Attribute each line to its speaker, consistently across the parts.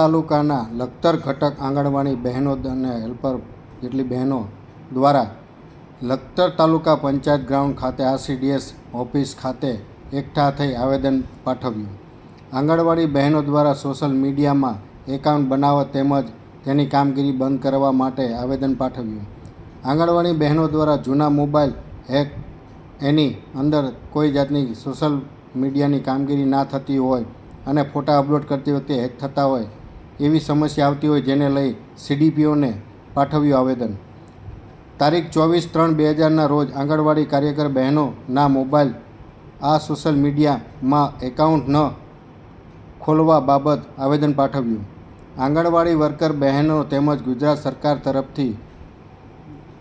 Speaker 1: તાલુકાના લખતર ઘટક આંગણવાડી બહેનો અને હેલ્પર જેટલી બહેનો દ્વારા લખતર તાલુકા પંચાયત ગ્રાઉન્ડ ખાતે આરસીડીએસ ઓફિસ ખાતે એકઠા થઈ આવેદન પાઠવ્યું. આંગણવાડી બહેનો દ્વારા સોશિયલ મીડિયામાં એકાઉન્ટ બનાવવા તેમજ તેની કામગીરી બંધ કરવા માટે આવેદન પાઠવ્યું. આંગણવાડી બહેનો દ્વારા જૂના મોબાઈલ હેક એની અંદર કોઈ જાતની સોશિયલ મીડિયાની કામગીરી ના થતી હોય અને ફોટા અપલોડ કરતી વખતે હેક થતા હોય એવી સમસ્યા આવતી હોય જેને લઈ સીડીપીઓને પાઠવ્યું આવેદન. તારીખ ચોવીસ ત્રણ બે હજારના રોજ આંગણવાડી કાર્યકર બહેનોના મોબાઈલ આ સોશિયલ મીડિયામાં એકાઉન્ટ ન ખોલવા બાબત આવેદન પાઠવ્યું. આંગણવાડી વર્કર બહેનો તેમજ ગુજરાત સરકાર તરફથી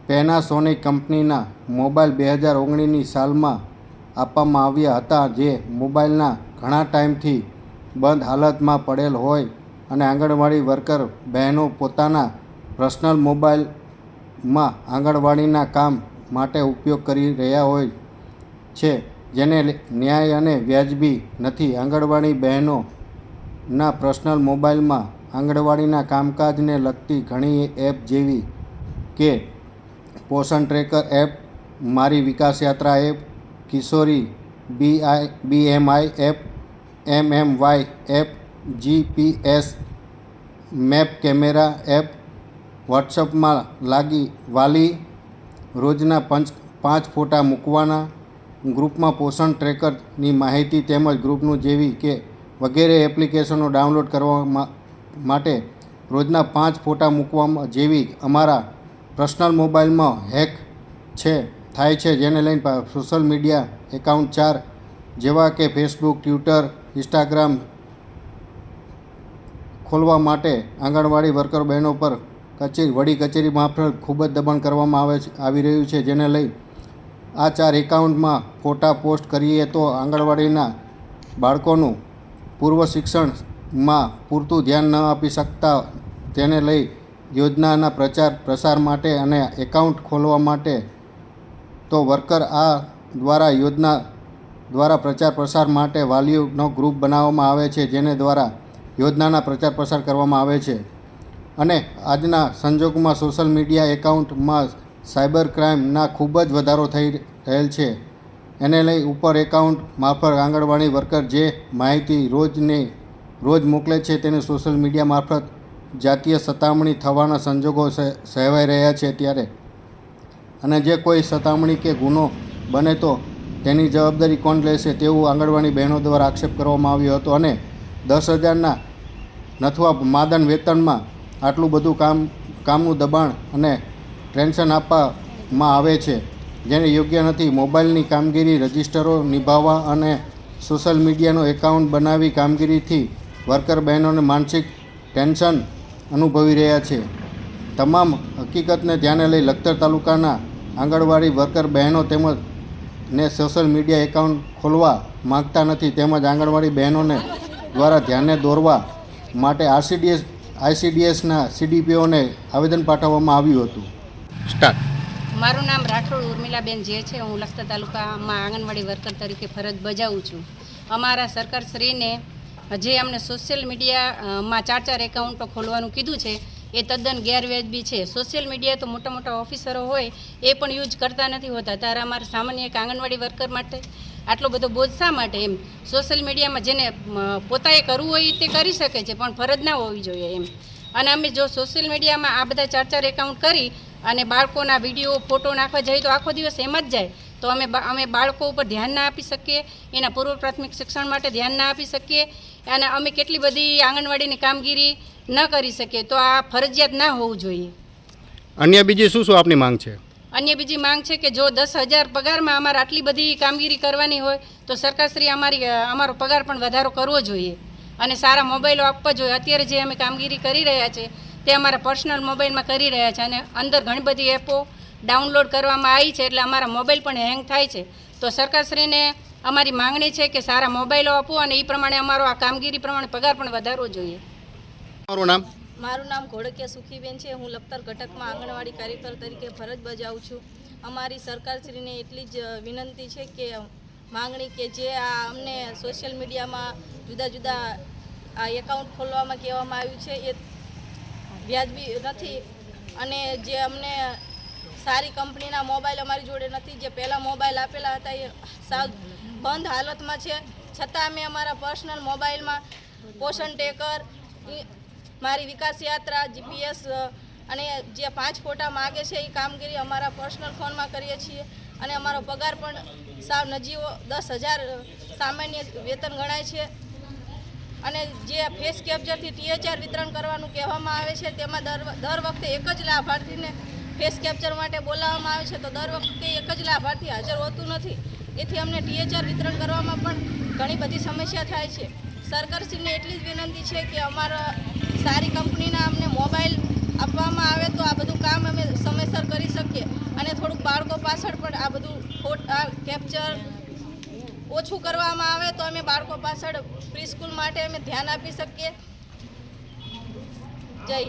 Speaker 1: પેનાસોનિક કંપનીના મોબાઈલ બે હજાર ઓગણીસની સાલમાં આપવામાં આવ્યા હતા, જે મોબાઈલના ઘણા ટાઈમથી બંધ હાલતમાં પડેલ હોય અને આંગણવાડી વર્કર બહેનો પોતાના પર્સનલ મોબાઈલમાં આંગણવાડીના કામ માટે ઉપયોગ કરી રહ્યા હોય છે, જેને ન્યાય અને વ્યાજબી નથી. આંગણવાડી બહેનોના પર્સનલ મોબાઈલમાં આંગણવાડીના કામકાજને લગતી ઘણી એપ જેવી કે પોષણ ટ્રેકર એપ, મારી વિકાસ યાત્રા app, Kishori B I, B M I app, M M Y app GPS map camera app વોટ્સઅપમાં લાગી વાલી રોજના પંચ પાંચ ફોટા મૂકવાના, ગ્રુપમાં પોષણ ટ્રેકરની માહિતી તેમજ ગ્રુપનું જેવી કે વગેરે એપ્લિકેશનો ડાઉનલોડ કરવા માટે રોજના પાંચ ફોટા મૂકવામાં જેવી અમારા પર્સનલ મોબાઈલમાં હેક છે, થાય છે જેને લઈને સોશિયલ મીડિયા એકાઉન્ટ ચાર જેવા કે ફેસબુક, ટ્વિટર, ઇન્સ્ટાગ્રામ ખોલવા માટે આંગણવાડી વર્કર બહેનો પર કચેરી, વડી કચેરી મારફત ખૂબ જ દબાણ કરવામાં આવે આવી રહ્યું છે. જેને લઈ આ ચાર એકાઉન્ટમાં ફોટા પોસ્ટ કરીએ તો આંગણવાડીના બાળકોનું પૂર્વ શિક્ષણમાં પૂરતું ધ્યાન ન આપી શકતા તેને લઈ યોજનાના પ્રચાર, પ્રસાર માટે અને એકાઉન્ટ ખોલવા માટે તો વર્કર આ દ્વારા યોજના દ્વારા પ્રચાર પ્રસાર માટે વાલીઓનો ગ્રુપ બનાવવામાં આવે છે, જેને દ્વારા યોજનાના પ્રચાર પ્રસાર કરવામાં આવે છે. અને આજના સંજોગોમાં સોશિયલ મીડિયા એકાઉન્ટમાં સાયબર ક્રાઇમના ખૂબ જ વધારો થઈ રહેલ છે. એને લઈ ઉપર એકાઉન્ટ મારફત આંગણવાડી વર્કર જે માહિતી રોજને રોજ મોકલે છે તેને સોશિયલ મીડિયા મારફત જાતીય સતામણી થવાના સંજોગો સહેવાઈ રહ્યા છે ત્યારે. અને જે કોઈ સતામણી કે ગુનો બને તો તેની જવાબદારી કોણ લેશે તેવું આંગણવાડી બહેનો દ્વારા આક્ષેપ કરવામાં આવ્યો હતો અને દસ હજારના નથવા માદન વેતનમાં આટલું બધું કામ, કામનું દબાણ અને ટેન્શન આપવામાં આવે છે. જેને યોગ્ય નથી, મોબાઈલની કામગીરી રજિસ્ટરો નિભાવવા અને સોશિયલ મીડિયાનો એકાઉન્ટ બનાવી કામગીરીથી વર્કર બહેનોને માનસિક ટેન્શન અનુભવી રહ્યા છે. તમામ હકીકતને ધ્યાને લઈ લખતર તાલુકાના આંગણવાડી વર્કર બહેનો તેમજ ને સોશિયલ મીડિયા એકાઉન્ટ ખોલવા માગતા નથી. તેમજ આંગણવાડી બહેનોને દ્વારા ધ્યાને દોરવા માટે આરસીડીએસ આઈસીડીએસના સીડીપીઓને આવેદન પાઠવવામાં આવ્યું હતું. સ્ટાર્ટ.
Speaker 2: મારું નામ રાઠોડ ઉર્મિલાબેન જે છે. હું લખતર તાલુકામાં આંગણવાડી વર્કર તરીકે ફરજ બજાવું છું. અમારા સરકારશ્રીને જે અમને સોશિયલ મીડિયામાં ચાર ચાર એકાઉન્ટો ખોલવાનું કીધું છે એ તદ્દન ગેરવાજબી છે. સોશિયલ મીડિયા તો મોટા મોટા ઓફિસરો હોય એ પણ યુઝ કરતા નથી હોતા. ત્યારે અમારે સામાન્ય એક આંગણવાડી વર્કર માટે આટલો બધો બોજ શા માટે એમ? સોશિયલ મીડિયામાં જેને પોતાએ કરવું હોય તે કરી શકે છે, પણ ફરજ ના હોવી જોઈએ એમ. અને અમે જો સોશિયલ મીડિયામાં આ બધા ચાર ચાર એકાઉન્ટ કરી અને બાળકોના વીડિયો ફોટો નાખવા જઈએ તો આખો દિવસ એમ જ જાય, તો અમે અમે બાળકો ઉપર ધ્યાન ના આપી શકીએ, એના પૂર્વ પ્રાથમિક શિક્ષણ માટે ધ્યાન ના આપી શકીએ, અને અમે કેટલી બધી આંગણવાડીની કામગીરી ન કરી શકીએ, તો આ ફરજિયાત ના હોવું જોઈએ.
Speaker 1: અન્ય બીજી શું શું આપની માંગ છે?
Speaker 2: અન્ય બીજી માંગ છે કે જો દસ હજાર પગારમાં અમારે આટલી બધી કામગીરી કરવાની હોય, તો સરકારશ્રી અમારી અમારો પગાર પણ વધારો કરવો જોઈએ. અને સારા મોબાઈલો આપવા જોઈએ. અત્યારે જે અમે કામગીરી કરી રહ્યા છે, તે અમારા પર્સનલ મોબાઈલમાં કરી રહ્યા છે. અને અંદર ઘણી બધી એપો ડાઉનલોડ કરવામાં આવી છે, એટલે અમારા મોબાઈલ પણ હેંગ થાય છે. તો સરકારશ્રીને અમારી માંગણી છે કે સારા મોબાઈલો આપો અને એ પ્રમાણે અમારો આ કામગીરી પ્રમાણે પગાર પણ વધારવો જોઈએ.
Speaker 1: મારું નામ
Speaker 3: મારું નામ ઘોડકિયા સુખીબેન છે. હું લખતર ઘટકમાં આંગણવાડી કાર્યકર તરીકે ફરજ બજાવું છું. અમારી સરકારશ્રીને એટલી જ વિનંતી છે કે માંગણી કે જે આ અમને સોશિયલ મીડિયામાં જુદા જુદા આ એકાઉન્ટ ખોલવામાં કહેવામાં આવ્યું છે, એ વ્યાજબી નથી. અને જે અમને સારી કંપનીના મોબાઈલ અમારી જોડે નથી. જે પહેલાં મોબાઈલ આપેલા હતા એ સાવ બંધ હાલતમાં છે. છતાં અમે અમારા પર્સનલ મોબાઈલમાં પોષણ ટેકર મારી વિકાસ યાત્રા જીપીએસ અને જે પાંચ ફોટા માગે છે એ કામગીરી અમારા પર્સનલ ફોનમાં કરીએ છીએ. અને અમારો પગાર પણ સાવ નજીવો, દસ હજાર સામાન્ય વેતન ગણાય છે. અને જે ફેસ કેપ્ચરથી ટીએચઆર વિતરણ કરવાનું કહેવામાં આવે છે, તેમાં દર દર વખતે એક જ લાભાર્થીને ફેસ કેપ્ચર માટે બોલાવવામાં આવે છે, તો દર વખતે એક જ લાભાર્થી હાજર હોતું નથી. એથી અમને ટીએચઆર વિતરણ કરવામાં પણ ઘણી બધી સમસ્યા થાય છે. સરકારશ્રીને એટલી જ વિનંતી છે કે અમારા સારી કંપનીના અમને મોબાઈલ આપવામાં આવે તો આ બધું કામ અમે સમયસર કરી શકીએ અને થોડુંક બાળકો પાછળ પણ આ બધું ફોટા કેપ્ચર ઓછું કરવામાં આવે તો અમે બાળકો પાછળ પ્રી માટે અમે ધ્યાન આપી શકીએ જય.